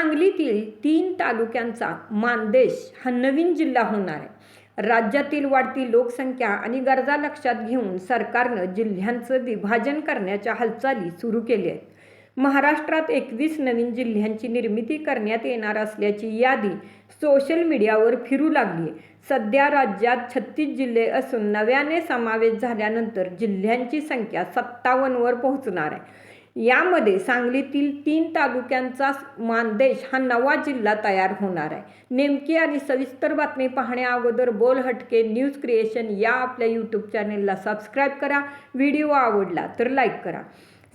सांगलीतील तीन तालुक्यांचा मानदेश हा नवीन जिल्हा होणार आहे. राज्यातील वाढती लोकसंख्या आणि गरजा लक्षात घेऊन सरकारनं जिल्ह्यांचं विभाजन करण्याच्या हालचाली सुरू केल्या आहेत. महाराष्ट्रात एकवीस नवीन जिल्ह्यांची निर्मिती करण्यात येणार असल्याची यादी सोशल मीडियावर फिरू लागली आहे. सध्या राज्यात छत्तीस जिल्हे असून नव्याने समावेश झाल्यानंतर जिल्ह्यांची संख्या सत्तावन्नवर पोहोचणार आहे. यामध्ये सांगलीतील तीन तालुक्यांचा मानदेश हा नवा जिल्हा तयार होणार आहे. नेमकी आणि सविस्तर बातमी पाहण्या अगोदर बोल हटके न्यूज क्रिएशन या आपल्या यूट्यूब चॅनेलला सबस्क्राईब करा. व्हिडिओ आवडला तर लाईक करा.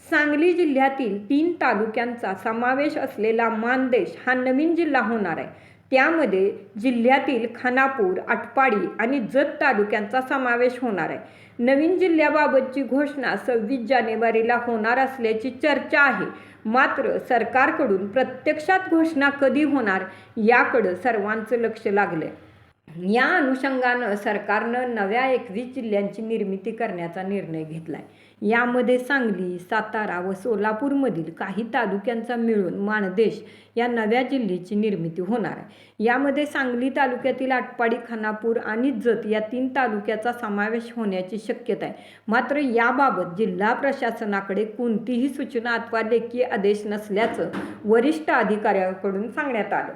सांगली जिल्ह्यातील तीन तालुक्यांचा समावेश असलेला मानदेश हा नवीन जिल्हा होणार आहे. त्यामध्ये जिल्ह्यातील खानापूर आटपाडी आणि जत तालुक्यांचा समावेश होणार आहे. नवीन जिल्ह्याबाबतची घोषणा सव्वीस जानेवारीला होणार असल्याची चर्चा आहे. मात्र सरकारकडून प्रत्यक्षात घोषणा कधी होणार याकडं सर्वांचं लक्ष लागलंय. या अनुषंगानं सरकारनं नव्या एकवीस जिल्ह्यांची निर्मिती करण्याचा निर्णय घेतला आहे यामध्ये सांगली सातारा व सोलापूरमधील काही तालुक्यांचा मिळून माणदेश या नव्या जिल्ह्याची निर्मिती होणार आहे. यामध्ये सांगली तालुक्यातील आटपाडी खानापूर आणि जत या तीन तालुक्याचा समावेश होण्याची शक्यता आहे. मात्र याबाबत जिल्हा प्रशासनाकडे कोणतीही सूचना अथवा लेखी आदेश नसल्याचं वरिष्ठ अधिकाऱ्याकडून सांगण्यात आलं.